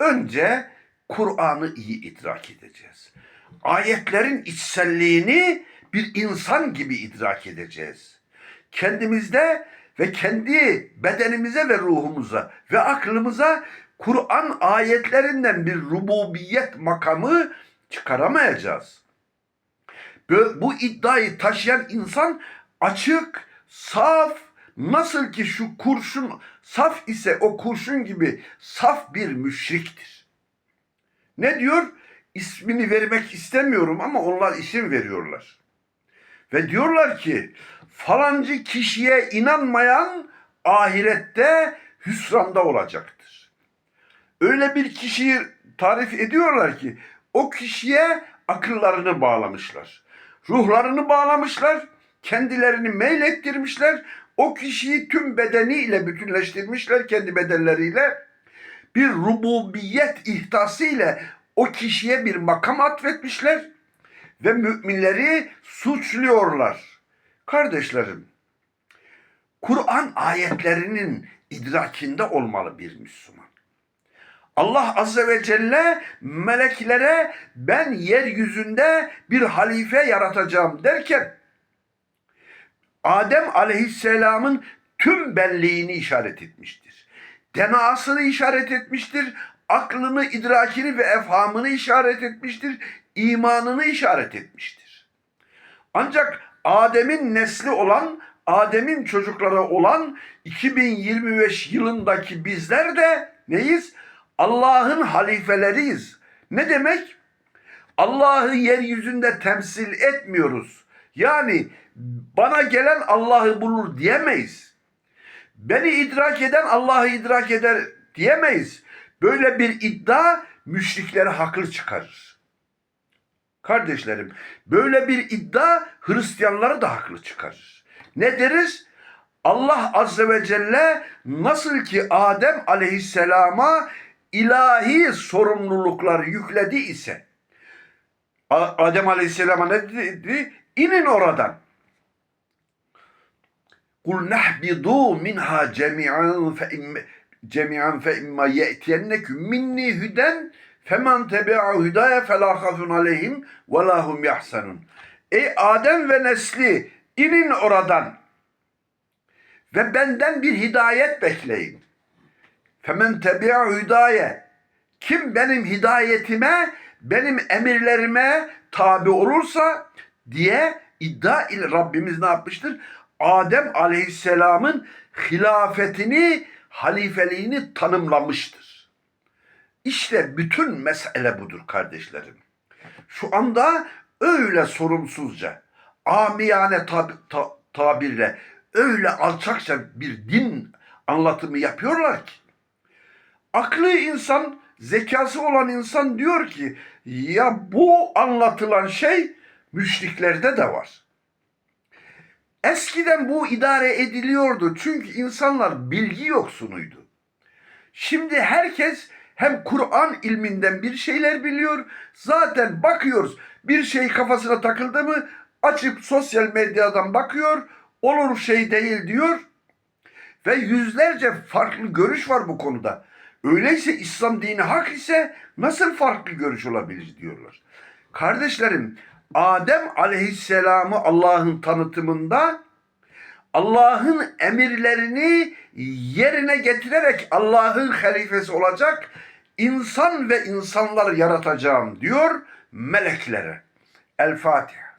Önce Kur'an'ı iyi idrak edeceğiz. Ayetlerin içselliğini bir insan gibi idrak edeceğiz. Kendimizde ve kendi bedenimize ve ruhumuza ve aklımıza Kur'an ayetlerinden bir rububiyet makamı çıkaramayacağız. Bu iddiayı taşıyan insan açık, saf, nasıl ki şu kurşun saf ise o kurşun gibi saf bir müşriktir. Ne diyor? İsmini vermek istemiyorum ama onlar isim veriyorlar. Ve diyorlar ki falancı kişiye inanmayan ahirette hüsranda olacaktır. Öyle bir kişiyi tarif ediyorlar ki o kişiye akıllarını bağlamışlar. Ruhlarını bağlamışlar, kendilerini meylettirmişler. O kişiyi tüm bedeniyle bütünleştirmişler kendi bedenleriyle. Bir rububiyet ihtası o kişiye bir makam atfetmişler ve müminleri suçluyorlar. Kardeşlerim, Kur'an ayetlerinin idrakinde olmalı bir Müslüman. Allah Azze ve Celle meleklere ben yeryüzünde bir halife yaratacağım derken Adem Aleyhisselam'ın tüm benliğini işaret etmiştir. Denasını işaret etmiştir. Aklını, idrakini ve efhamını işaret etmiştir. imanını işaret etmiştir. Ancak Adem'in nesli olan, Adem'in çocukları olan 2025 yılındaki bizler de neyiz? Allah'ın halifeleriyiz. Ne demek? Allah'ı yeryüzünde temsil etmiyoruz. Yani bana gelen Allah'ı bulur diyemeyiz. Beni idrak eden Allah'ı idrak eder diyemeyiz. Böyle bir iddia müşrikleri haklı çıkarır. Kardeşlerim, böyle bir iddia Hristiyanları da haklı çıkarır. Ne deriz? Allah Azze ve Celle nasıl ki Adem Aleyhisselam'a ilahi sorumluluklar yükledi ise Adem Aleyhisselam'a ne dedi? İnin oradan. Kul nehbidu minha cemi'an fe cemi'an fe imma ye'tiyenneküm minni hüden femen tebi'a hüdaya felâ khafun aleyhim ve lâ hum yahsanun. Ey Adem ve nesli inin oradan ve benden bir hidayet bekleyin. Femen tebi'a hüdaye. Kim benim hidayetime, benim emirlerime tabi olursa diye iddia ile Rabbimiz ne yapmıştır? Adem aleyhisselamın hilafetini, halifeliğini tanımlamıştır. İşte bütün mesele budur kardeşlerim. Şu anda öyle sorumsuzca, amiyane tab- ta- tabirle, öyle alçakça bir din anlatımı yapıyorlar ki, aklı insan, zekası olan insan diyor ki ya bu anlatılan şey müşriklerde de var. Eskiden bu idare ediliyordu çünkü insanlar bilgi yoksunuydu. Şimdi herkes hem Kur'an ilminden bir şeyler biliyor. Zaten bakıyoruz bir şey kafasına takıldı mı açıp sosyal medyadan bakıyor. Olur şey değil diyor. Ve yüzlerce farklı görüş var bu konuda. Öyleyse İslam dini hak ise nasıl farklı görüş olabilir diyorlar. Kardeşlerim Adem aleyhisselamı Allah'ın tanıtımında Allah'ın emirlerini yerine getirerek Allah'ın halifesi olacak insan ve insanlar yaratacağım diyor meleklere. El Fatiha.